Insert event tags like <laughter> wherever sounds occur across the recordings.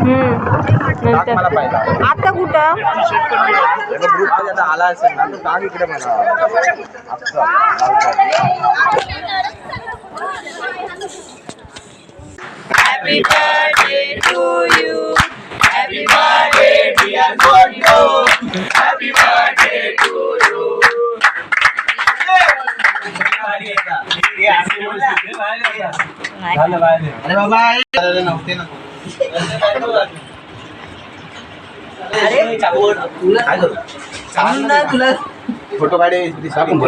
हम्म. नंतर पाहिजे आता कुठं ग्रुपमध्ये आता आला असेल ना इकडे. अरे बाबा अरे नव्हते ना काय करू? फोटो काढे आपण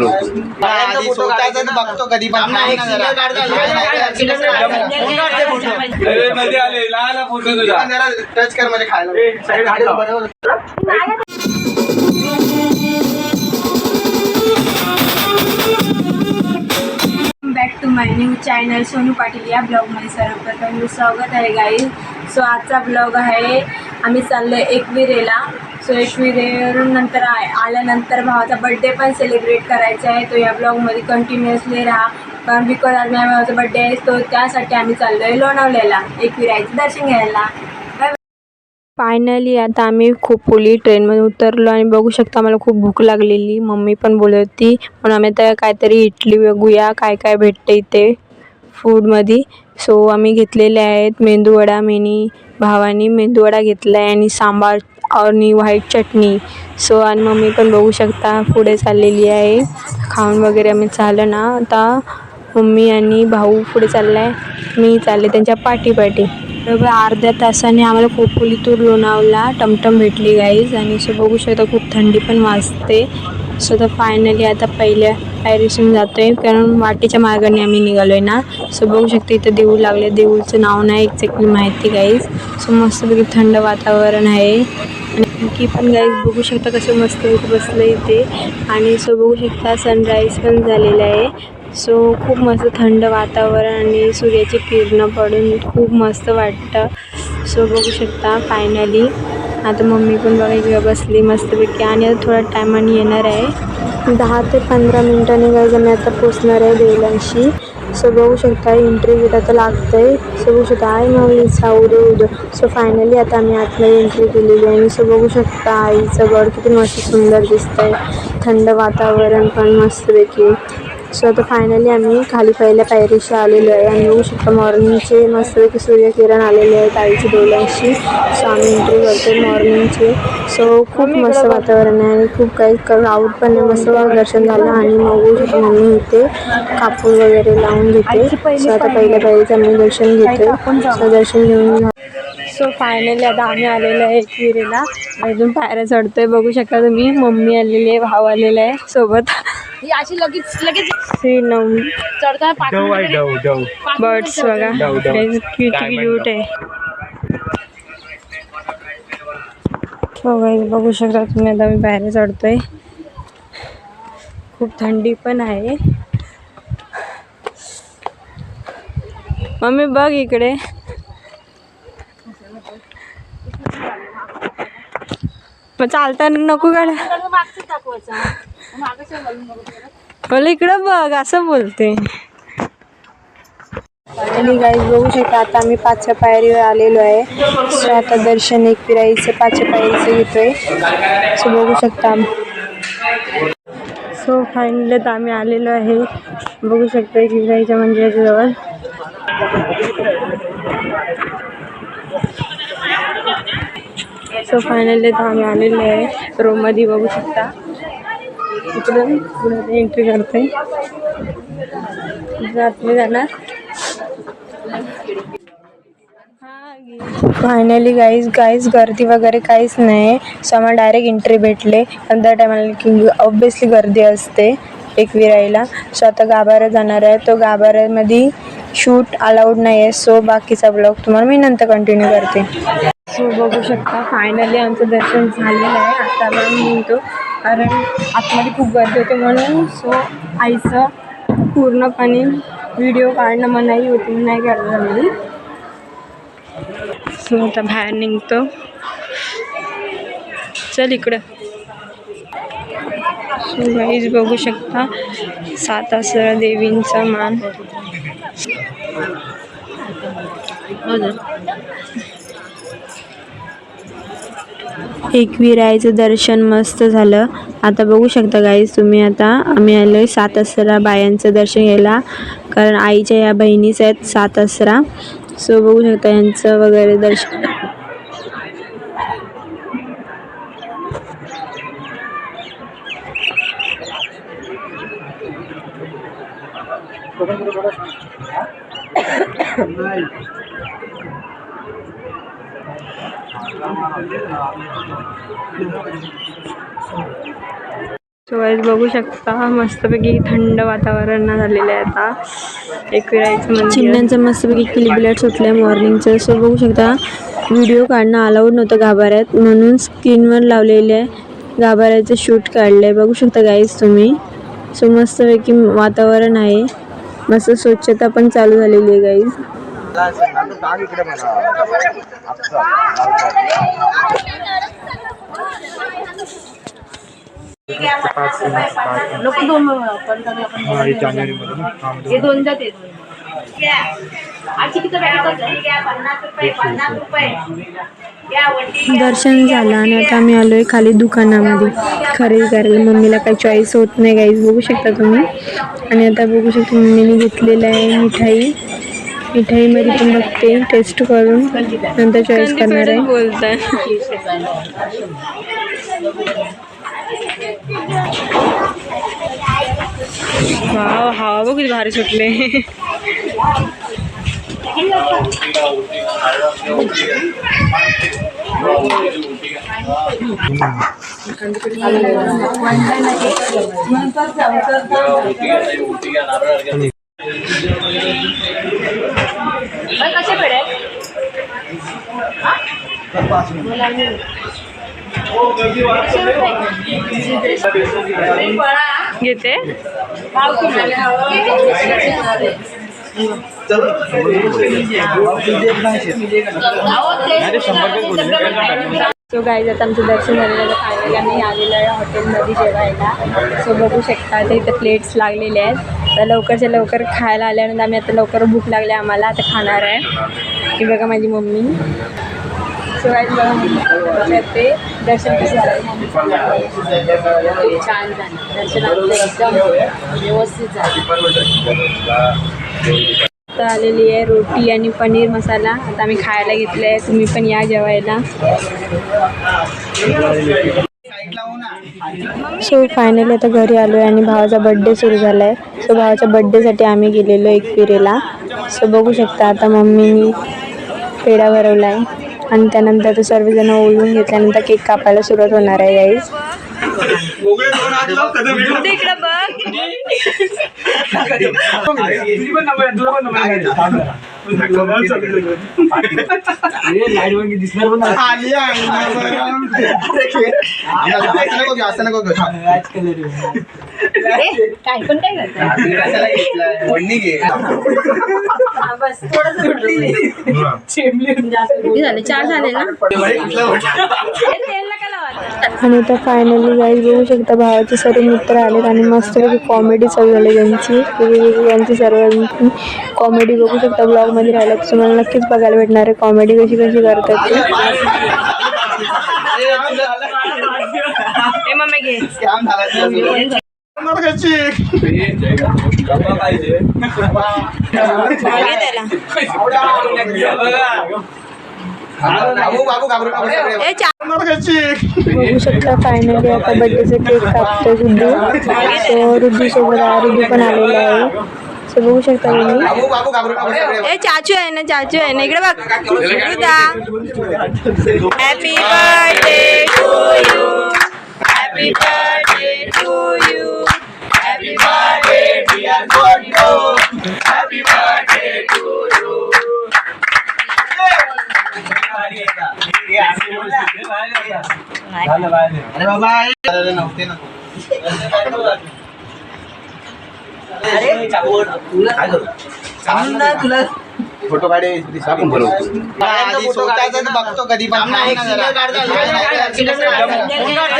स्वतःच बघतो कधी पण नाही टच कर म्हणजे खायला my new channel Sonu Patil या ब्लॉगमध्ये सर्वप्रथम मी स्वागत आहे गाई सो आजचा ब्लॉग आहे आम्ही चाललो एकविरेला. सो एकविरेवरून नंतर आ- आल्यानंतर भावाचा बड्डे पण सेलिब्रेट करायचा आहे. तो या ब्लॉगमध्ये कंटिन्युअसली राहा. कारण बिकॉज आज माझ्या भावाचा बड्डे आहे तो त्यासाठी आम्ही चाललो आहे लोणावल्याला एकविरायचं दर्शन घ्यायला. फायनली आता आम्ही खोपोली ट्रेनमध्ये उतरलो आणि बघू शकता आम्हाला खूप भूक लागलेली. मम्मी पण बोलत होती म्हणून आम्ही आता काहीतरी इडली बघूया काय काय भेटते इथे फूडमध्ये सो आम्ही घेतलेले आहेत मेंदूवडा मिनी भावानी मेंदूवडा घेतला आहे आणि सांबार आणि व्हाईट चटणी. सो आणि मम्मी पण बघू शकता पुढे चाललेली आहे. खाऊन वगैरे आम्ही चाललं ना आता मम्मी आणि भाऊ पुढे चालला आहे मी चालले त्यांच्या पाठीपाठी बरोबर अर्ध्या तासाने आम्हाला खोपोलीतून लोणावला टमटम भेटली गाईज आणि सो बघू शकता खूप थंडी पण वाजते. सो तर फायनली आता पहिल्या पायरीसून जातो आहे कारण वाटेच्या मार्गाने आम्ही निघालो आहे ना. सो बघू शकते इथं देऊळ लागले देऊळचं नाव नाही एक्झॅक्टली माहिती गाईज सो मस्तपैकी थंड वातावरण आहे. आणि आणखी पण गाईज बघू शकता कसं मस्त बसलं इथे. आणि सो बघू शकता सनराईज पण झालेलं आहे. सो खूप मस्त थंड वातावरण आणि सूर्याची किरणं पडून खूप मस्त वाटतं. सो बघू शकता फायनली आता मम्मी पण बघा इकडे बसली मस्तपैकी. आणि आता थोड्या टायमाने येणार आहे. दहा ते पंधरा मिनटाने गाईज आम्ही आता पोचणार आहे देवलांशी सो बघू शकता एंट्री गेट आता लागतं आहे सो बघू शकता आई मग साऊ दे उद्या सो फायनली आता आम्ही आतमध्ये एंट्री केलेली आहे. आणि सो बघू शकता आईचं गड किती मस्त सुंदर दिसतं आहे थंड वातावरण पण मस्तपैकी. सो आता फायनली आम्ही खाली पहिल्या पायरीशी आलेलो आहे. आणि बघू शकता मॉर्निंगचे मस्तपैकी सूर्यकिरण आलेले आहेत आईची डोळ्यांशी. सो आम्ही एंट्री करतो मॉर्निंगचे. सो खूप मस्त वातावरण आहे. आणि खूप काही क्राऊड पण आहे. मस्त दर्शन झालं. आणि मग बघू शकतो मम्मी इथे कापूर वगैरे लावून घेते सो आता पहिल्या पायरीचं आम्ही दर्शन घेतो सो दर्शन घेऊन सो फायनली आता आम्ही आलेलो आहे एकविरेला अजून पायऱ्या चढतोय. बघू शकता तुम्ही. मम्मी आलेली आहे भाऊ आलेला आहे. सोबत. ही अशी लगेच लगेच चढताना पाकळी पाकळी बर्ड्स बघा. क्यूट क्यूट आहे. हो guys, बघू शकता तुम्ही आता मी बाहेर चढतोय. खूप थंडी पण आहे. मम्मी बघ इकडे. मग चालताना नको काढा. मागचं दाखवायचं. मला इकडं बघ असं बोलते. आणि गाईज बघू शकता आता आम्ही पाचव्या पायरीवर आलेलो आहे. सो आता दर्शन एक फिरायचं पाचव्या पायरीचं घेतोय. सो बघू शकता. सो फायनली आता आम्ही आलेलो आहे. बघू शकता एक विराईच्या मंदिराच्या जवळ. सो फायनली आता आम्ही आलेलो आहे. रूममध्ये बघू शकता. इकडून पुढे एंट्री करते रात्री जाणार. फायनली गाईज गाईज गर्दी वगैरे काहीच नाही. सो आम्हाला डायरेक्ट एंट्री भेटले. आणि त्या टायमाला की ऑब्विसली गर्दी असते एक विराईला सो आता गाभाऱ्यात जाणार आहे. तो गाभाऱ्यामध्ये शूट अलाउड नाही आहे सो बाकीचा ब्लॉग तुम्हाला मी नंतर कंटिन्यू करते. सो बघू शकता. फायनली आमचं दर्शन झालेलं आहे. आता आम्ही म्हणतो कारण आतमध्ये खूप गर्दी होते म्हणून सो आईचं पूर्णपणे व्हिडिओ काढणं मनाई होती नाही करायला मी सो आता बाहेर निघतो. चल इकडं. सो गाईज बघू शकता सात असं देवींचा मान. हो एकविरायचं दर्शन मस्त झालं आता बघू शकता गाईज तुम्ही आता आम्ही आलो आहे सात असरा बायांचं दर्शन घ्यायला कारण आईच्या या बहिणीच आहेत सात असरा सो बघू शकता यांचं वगैरे दर्शन सो गाईज बघू शकता मस्तपैकी थंड वातावरण झालेलं आहे आता. एकविरायचं म्हणजे. चिन्हांचं मस्तपैकी क्लिबलेट सुटलं आहे मॉर्निंगचं. सो बघू शकता व्हिडिओ काढणं अलाउड नव्हतं गाभाऱ्यात. म्हणून स्क्रीनवर लावलेले आहे. गाभाऱ्याचं शूट काढलं आहे बघू शकता गाईज तुम्ही. सो मस्तपैकी वातावरण आहे. मस्त स्वच्छता पण चालू झालेली आहे गाईज लोक दोन हे जाते रुपये दर्शन झालं आणि आता आम्ही आलोय खाली दुकानामध्ये. खरेदी करायला. मम्मीला काही चॉईस होत नाही गाईज बघू शकता तुम्ही. आणि आता बघू शकता मम्मीने घेतलेलं आहे मिठाई. मिठाईमध्ये पण बघते टेस्ट करून नंतर चॉईस करणार आहे वाव हवा बघ किती भारी सुटले कसे पेढे घेते. सो गाईज आता आमचं दर्शन झालेलं आहे. फायनली आम्ही आलेलो आहे हॉटेलमध्ये जेवायला. सो बघू शकता आता इथं प्लेट्स लागलेले आहेत. तर लवकरच्या लवकर खायला आल्यानंतर आम्ही आता लवकर भूक लागली आम्हाला. आता खाणार आहे. की बघा माझी मम्मी. सो गाईज बघा ते. दर्शन कसं झालं. छान झालं. दर्शन आमचं एकदम व्यवस्थित झालं. आता आलेली आहे रोटी आणि पनीर मसाला. आता आम्ही खायला घेतलं आहे तुम्ही पण या जेवायला. सो फायनली आता घरी आलो आहे आणि भावाचा बड्डे सुरू झाला आहे सो भावाच्या बड्डेसाठी आम्ही गेलेलो एक पिरेला सो बघू शकता आता मम्मीनी पेढा भरवला आहे आणि त्यानंतर तो सर्वजण ओळून घेतल्यानंतर केक कापायला सुरुवात होणार आहे गाईज इकडं बघ. <laughs> <laughs> खाली आहे ना बरं. असं असं नको काय पण काय झाले चार झाले ना आणि आता फायनली गाईज बघू शकता भावाचे सर्व मित्र आलेत आणि मस्त कॉमेडी चालू झाली त्यांची वेगवेगळी यांची सर्वांची कॉमेडी बघू शकता ब्लॉगमध्ये राहिला तर तुम्हाला नक्कीच बघायला भेटणार आहे. कॉमेडी कशी कशी करतात ते. बघू शकता फायनली आता बर्थडेचा केक कापतो रुद्दू सो रुद्दू सोबत रुद्दू पण आलेला आहे. सो बघू शकता तुम्ही. ए चाचू आहे ना चाचू आहे ना. इकडे बघ. Happy birthday to you happy birthday to you happy birthday dear happy birthday to you अरे बाबा अरे नव्हते ना. <laughs> जरा. खाय ना,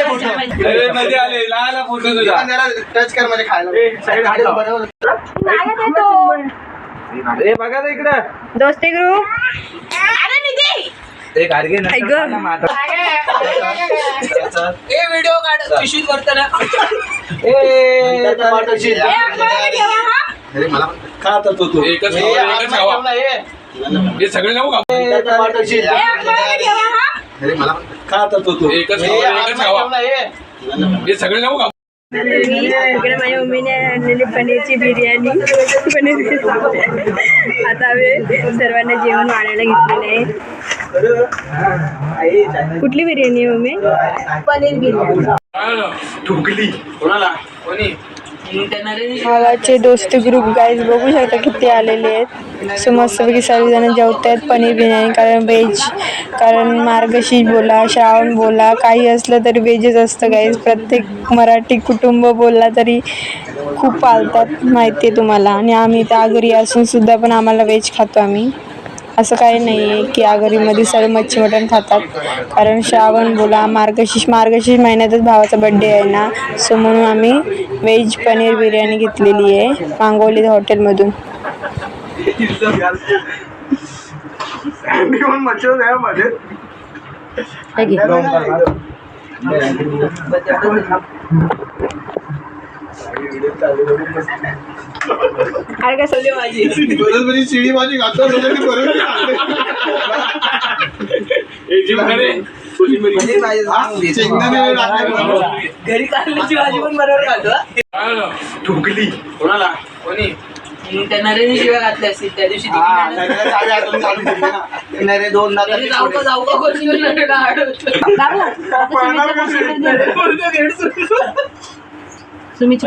फोटो. ए, मध्ये आले लाला फोटो तुझा. पण जरा टच कर म्हणजे खायला. ए बघा ना इकडं. दोस्ती ग्रुप होतो तू एकच हे खावा, आम्ही एकच खावा. ठेवलं, हे. हे सगळे नको खाऊ. तू एकच हे खावा, आम्ही एकच खावा. ठेवलं, हे. हे सगळे नको खाऊ. इकडे माझ्या मम्मीने आणलेली पनीरची बिर्याणी. पनीर आता आम्ही सर्वांना जेवण वाढायला घेतलेलं आहे. कुठली बिर्याणी आहे मम्मी? पनीर बिर्याणी. ठुकली कोणाला? कोणी? भावाचे दोस्त ग्रुप गाईज बघू शकता किती आलेले आहेत. सो मस्तपैकी सर्वजण जेवत आहेत पनीर बिर्याणी कारण व्हेज कारण मार्गशीर्ष बोला श्रावण बोला काही असलं तरी व्हेजच असतं गाईज प्रत्येक मराठी कुटुंब बोलला तरी खूप पाळतात माहिती आहे तुम्हाला. आणि आम्ही त्या आगरी असून सुद्धा पण आम्हाला व्हेज खातो आम्ही. असं काही नाही आहे की आगरीमध्ये सर्व मच्छी मटण खातात. कारण श्रावण बोला मार्गशीर्ष मार्गशीर्ष महिन्यातच भावाचा बड्डे आहे ना? सो म्हणून आम्ही व्हेज पनीर बिर्याणी घेतलेली आहे मांगोली हॉटेलमधून अरे काय सगळी माझी. शिळी बरोबर एक जीव करे कोशिंबीर शेंगदाणे टाकले. घरी काढल्याची भाजी पण बरोबर खातो ठुकली. कोणाला? कोणी? त्या नरेने शिव्या घातल्या असतील. त्या दिवशी. नरे जाऊ का जाऊ का. सुमीची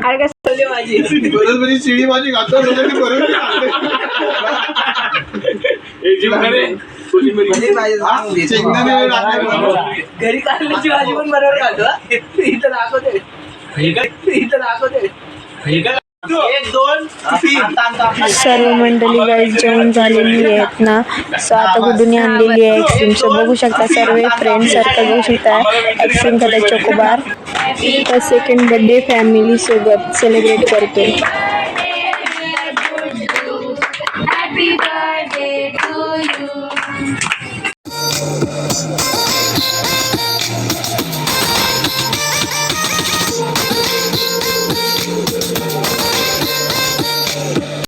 अरे काय सगळी माझी? जीव करे कोशिंबीर शेंगदाणे टाकले. घरी काढल्याची भाजी पण बरोबर खातो इथं दाखवते इथं दाखवते सर्व मंडळी गाईज जेवण झालेली आहेत ना. सो आता गुडूनी आणलेली आहे. आईस्क्रीम सो बघू शकता सर्व. फ्रेंड सर्कल बघू शकता. आईस्क्रीम खाता चोकोबार सेकंड बर्थडे फॅमिली सोबत सेलिब्रेट करतोय.